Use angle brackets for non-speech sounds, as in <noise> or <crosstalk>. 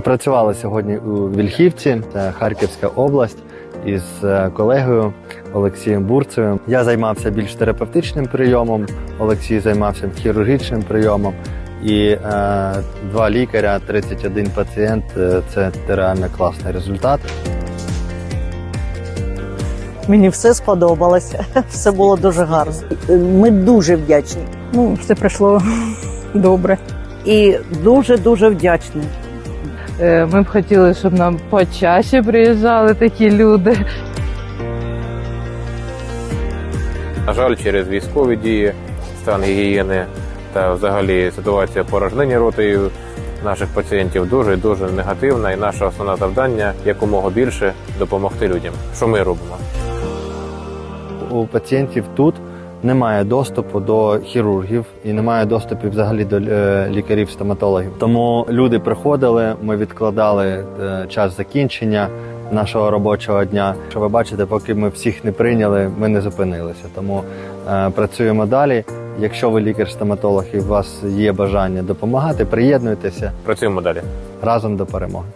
Працювали сьогодні у Вільхівці, це Харківська область, із е, колегою Олексієм Бурцевим. Я займався більш терапевтичним прийомом, Олексій займався хірургічним прийомом. І е, два лікаря, 31 пацієнт е, це реально класний результат. Мені все сподобалося, <laughs> все було дуже гарно. Ми дуже вдячні Ну, все пройшло <laughs> добре. і дуже дуже вдячні. Е, Ми б хотіли, щоб нам почаще приїжджали такі люди. На жаль, через військові дії, стан гігієни та взагалі ситуація порожнення ротою наших пацієнтів дуже дуже негативна. І наше основне завдання якомога більше допомогти людям. Що ми робимо? У пацієнтів тут немає доступу до хірургів і немає доступу взагалі до е, лікарів-стоматологів. Тому люди приходили, ми відкладали е, час закінчення нашого робочого дня. Що ви бачите, поки ми всіх не прийняли, ми не зупинилися. Тому е, працюємо далі. Якщо ви лікар-стоматолог і у вас є бажання допомагати, приєднуйтеся Працюємо далі. разом до перемоги.